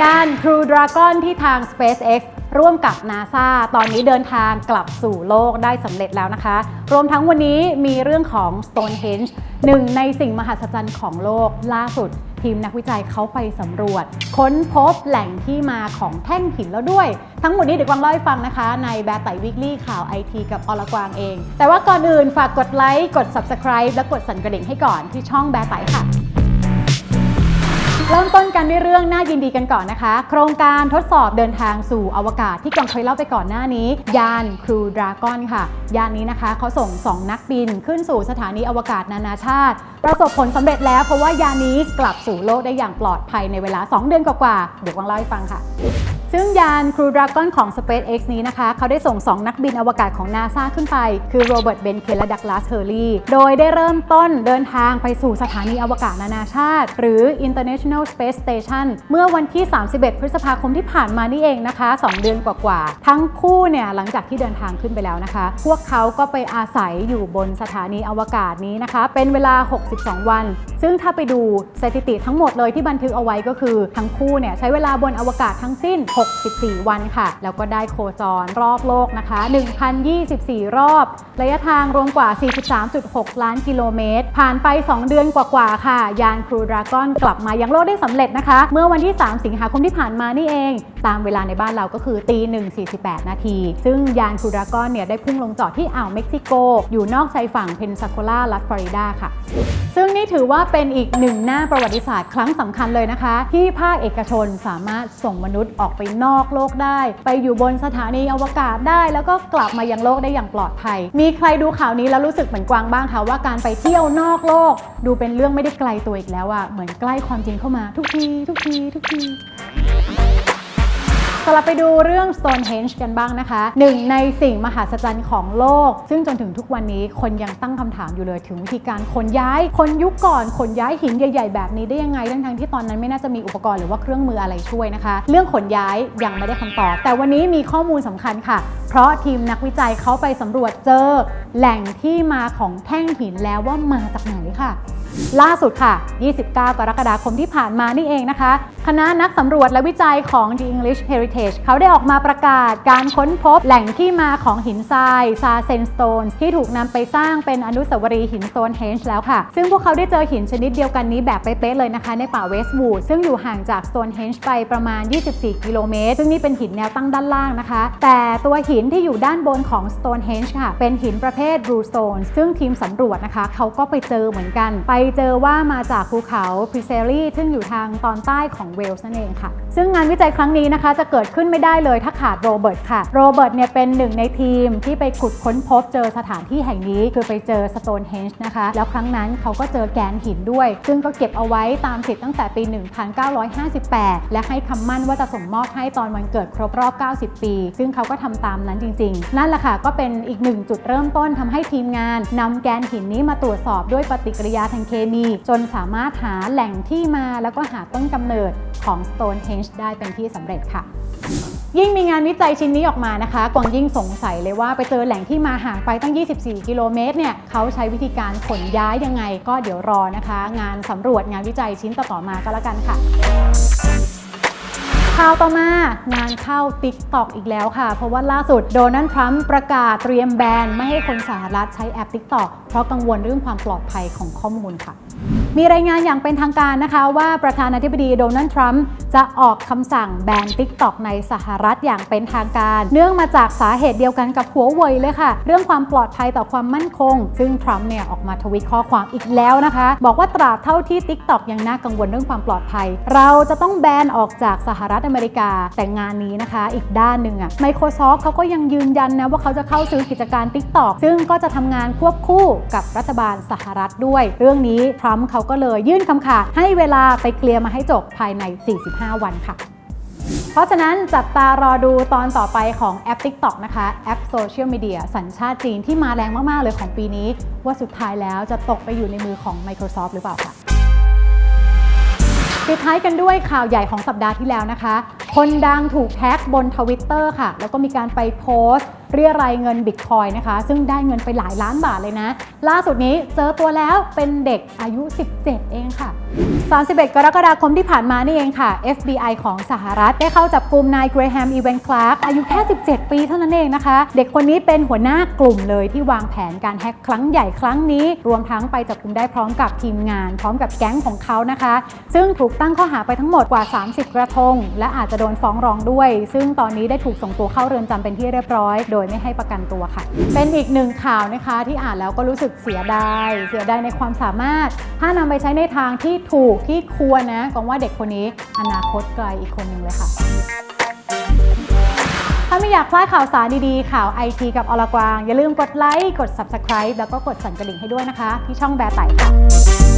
ยาน Crew Dragon ที่ทาง SpaceX ร่วมกับ NASA ตอนนี้เดินทางกลับสู่โลกได้สำเร็จแล้วนะคะ รวมทั้งวันนี้มีเรื่องของ Stonehenge หนึ่งในสิ่งมหัศจรรย์ของโลกล่าสุด ทีมนักวิจัยเขาไปสำรวจ ค้นพบแหล่งที่มาของแท่งหินแล้วด้วย ทั้งหมดนี้เดี๋ยวกวางเล่าให้ฟังนะคะ ในแบร์ไตวิกลี่ข่าวไอทีกับอลกวางเอง แต่ว่าก่อนอื่นฝากกดไลค์กด Subscribe และกดสั่นกระดิ่งให้ก่อนที่ช่องแบร์ไตค่ะ เริ่มต้นกันด้วยเรื่องน่ายินดีกันก่อนนะคะ โครงการทดสอบเดินทางสู่อวกาศที่กองเคยเล่าไปก่อนหน้านี้ ยานครูดราก้อนค่ะ ยานนี้นะคะเขาส่ง 2 นักบินขึ้นสู่สถานีอวกาศนานาชาติ ประสบผลสำเร็จแล้วเพราะว่ายานนี้กลับสู่โลกได้อย่างปลอดภัยในเวลา 2 เดือนกว่าๆเดี๋ยววังเล่าให้ฟังค่ะ ซึ่งยาน Crew Dragon ของ SpaceX นี้นะคะ เขาได้ส่ง 2 นักบินอวกาศของ NASA ขึ้นไป คือโรเบิร์ต เบนเคนและดักลาส เฮอร์ลีโดยได้เริ่มต้นเดินทางไปสู่สถานีอวกาศนานาชาติ หรือ International Space Station เมื่อวันที่ 31 พฤษภาคมที่ผ่านมานี่เองนะคะ 2 เดือนกว่าๆ ทั้งคู่เนี่ยหลังจากที่เดินทางขึ้นไปแล้วนะคะ พวกเขาก็ไปอาศัยอยู่บนสถานีอวกาศนี้นะคะ เป็นเวลา 62 วัน ซึ่งถ้าไปดูสถิติทั้งหมดเลยที่บันทึกเอาไว้ก็คือทั้งคู่เนี่ยใช้เวลาบนอวกาศทั้งสิ้น64 วันค่ะ แล้วก็ได้โคจรรอบโลกนะคะ 1,024 รอบ ระยะทางรวมกว่า 43.6 ล้านกิโลเมตร ผ่านไป 2 เดือนกว่าๆค่ะ ยานครูดราก้อนกลับมายังโลกได้สำเร็จนะคะ เมื่อวันที่ 3 สิงหาคมที่ผ่านมานี่เอง ตามเวลาในบ้านเราก็คือตี1 48 นาที ซึ่งยานครูดราก้อนเนี่ยได้พุ่งลงจอดที่อ่าวเม็กซิโก อยู่นอกชายฝั่งเพนซาโคลารัฐฟลอริดาค่ะ ซึ่งนี่ถือว่าเป็นอีกหนึ่งหน้าประวัติศาสตร์ครั้งสำคัญเลยนะคะ ที่ภาคเอกชนสามารถส่งมนุษย์ออกไปนอกโลกได้ ไปอยู่บนสถานีอวกาศได้ แล้วก็กลับมายังโลกได้อย่างปลอดภัย มีใครดูข่าวนี้แล้วรู้สึกเหมือนกวางบ้างคะว่าการไปเที่ยวนอกโลก ดูเป็นเรื่องไม่ได้ไกลตัวอีกแล้วอะเหมือนใกล้ความจริงเข้ามาทุกทีทุกทีทุกที ลับไปดูเรื่อง Stonehenge กันบ้างนะคะหนึ่งในสิ่งมหัศจรรย์ของโลก ซึ่งจนถึงทุกวันนี้คนยังตั้งคำถามอยู่เลยถึงวิธีการขนย้าย คนยุคก่อนขนย้ายหินใหญ่ ๆ แบบนี้ได้ยังไงทั้งๆที่ตอนนั้นไม่น่าจะมีอุปกรณ์หรือว่าเครื่องมืออะไรช่วยนะคะ เรื่องขนย้ายยังไม่ได้คำตอบ แต่วันนี้มีข้อมูลสำคัญค่ะ เพราะทีมนักวิจัยเขาไปสำรวจเจอ แหล่งที่มาของแท่งหินแล้วว่ามาจากไหนค่ะ ล่าสุดค่ะ 29 กรกฎาคมที่ผ่านมานี่เองนะคะ คณะนักสำรวจและวิจัยของ The English Heritage เขาได้ออกมาประกาศการค้นพบแหล่งที่มาของหินทรายซาเซนสโตนที่ถูกนำไปสร้างเป็นอนุสาวรีย์หิน Stonehenge แล้วค่ะ ซึ่งพวกเขาได้เจอหินชนิดเดียวกันนี้แบบเป๊ะเลยนะคะ ในป่าเวสต์วูดซึ่งอยู่ห่างจาก Stonehenge ไปประมาณ 24 กิโลเมตร ซึ่งนี่เป็นหินแนวตั้งด้านล่างนะคะ แต่ตัวหินที่อยู่ด้านบนของ Stonehenge ค่ะ เป็นหินประเภท Blue Stone ซึ่งทีมสำรวจนะคะ เขาก็ไปเจอเหมือนกันไปเจอว่ามาจากภูเขาพริเซรีซึ่งอยู่ทางตอนใต้ของเวลส์นั่นเองค่ะ ซึ่งงานวิจัยครั้งนี้นะคะจะเกิดขึ้นไม่ได้เลยถ้าขาดโรเบิร์ตค่ะโรเบิร์ตเนี่ยเป็นหนึ่งในทีมที่ไปขุดค้นพบเจอสถานที่แห่งนี้คือไปเจอ Stonehenge นะคะแล้วครั้งนั้นเขาก็เจอแกนหินด้วย ซึ่งก็เก็บเอาไว้ตามสิทธิ์ตั้งแต่ปี 1958 และให้คำมั่นว่าจะส่งมอบให้ตอนวันเกิดครบรอบ 90 ปี ซึ่งเขาก็ทำตามนั้นจริง ๆ นั่นแหละค่ะก็เป็นอีกหนึ่งจุดเริ่มต้นทำให้ทีมงานนำแกนหินนี้มาตรวจสอบด้วยปฏิกิริยาทางเคมี จนสามารถหาแหล่งที่มาแล้วก็หาต้นกำเนิดของ Stonehenge ได้เป็นที่สำเร็จค่ะ ยิ่งมีงานวิจัยชิ้นนี้ออกมานะคะ กวางยิ่งสงสัยเลยว่าไปเจอแหล่งที่มาห่างไปตั้ง 24 กิโลเมตรเนี่ยเขาใช้วิธีการขนย้ายยังไง ก็เดี๋ยวรอนะคะ งานสำรวจงานวิจัยชิ้นต่อๆมาก็แล้วกันค่ะ ข่าวต่อมางานเข้า TikTok อีกแล้วค่ะ เพราะว่าล่าสุดโดนัลด์ทรัมป์ประกาศเตรียมแบน ไม่ให้คนสหรัฐใช้แอป TikTok เพราะกังวลเรื่องความปลอดภัยของข้อมูลค่ะ มีรายงานอย่างเป็นทางการนะคะ ว่าประธานาธิบดีโดนัลด์ทรัมป์จะออกคำสั่งแบน TikTok ในสหรัฐอย่างเป็นทางการ เนื่องมาจากสาเหตุเดียวกันกับหัวเว่ยเลยค่ะ เรื่องความปลอดภัยต่อความมั่นคง ซึ่งทรัมป์เนี่ยออกมาทวิตข้อความอีกแล้วนะคะ บอกว่าตราบเท่าที่ TikTok ยังน่ากังวลเรื่องความปลอดภัย เราจะต้องแบนออกจากสหรัฐอเมริกา แต่งานนี้นะคะ อีกด้านหนึ่งอะ Microsoft เขาก็ยังยืนยันนะว่าเขาจะเข้าซื้อกิจการ TikTok ซึ่งก็จะทำงานควบคู่กับรัฐบาลสหรัฐด้วย เรื่องนี้ทรัมป์เขาก็เลยยื่นคำขาดให้เวลาไปเคลียร์มาให้จบภายใน 45 วันค่ะเพราะฉะนั้นจับตารอดูตอนต่อไปของแอป TikTok นะคะ แอปโซเชียลมีเดียสัญชาติจีนที่มาแรงมาก ๆ เลยของปีนี้ ว่าสุดท้ายแล้วจะตกไปอยู่ในมือของ Microsoft หรือเปล่าค่ะ ปิดท้ายกันด้วยข่าวใหญ่ของสัปดาห์ที่แล้วนะคะ คนดังถูกแท็กบนทวิตเตอร์ค่ะ แล้วก็มีการไปโพสต์ เรียรายเงินบิตคอยนะคะ ซึ่งได้เงินไปหลายล้านบาทเลยนะ ล่าสุดนี้เจอตัวแล้วเป็นเด็กอายุ 17 เองค่ะ 31 กรกฎาคมที่ผ่านมานี่เองค่ะ FBI ของสหรัฐได้เข้าจับกลุ่มนายเกรแฮม อีเวนคลาร์กอายุแค่ 17 ปีเท่านั้นเองนะคะ เด็กคนนี้เป็นหัวหน้ากลุ่มเลยที่วางแผนการแฮกครั้งใหญ่ครั้งนี้ รวมทั้งไปจับกลุ่มได้พร้อมกับทีมงาน พร้อมกับแก๊งของเขานะคะ ซึ่งถูกตั้งข้อหาไปทั้งหมดกว่า 30 กระทง และอาจจะโดนฟ้องร้องด้วย ซึ่งตอนนี้ได้ถูกส่งตัวเข้าเรือนจำเป็นที่เรียบร้อย โดยไม่ให้ประกันตัวค่ะ เป็นอีกหนึ่งข่าวนะคะ ที่อ่านแล้วก็รู้สึกเสียดาย เสียดายในความสามารถ ถ้านำไปใช้ในทางที่ถูกที่ควรนะกองว่าเด็กคนนี้อนาคตไกลอีกคนหนึ่งเลยค่ะ ถ้าไม่อยากพลาดข่าวสารดีๆ ข่าวไอทีกับอลกวาง อย่าลืมกดไลค์ กด Subscribe แล้วก็กดสั่นกระดิ่งให้ด้วยนะคะ ที่ช่องแบร์ไต่ค่ะ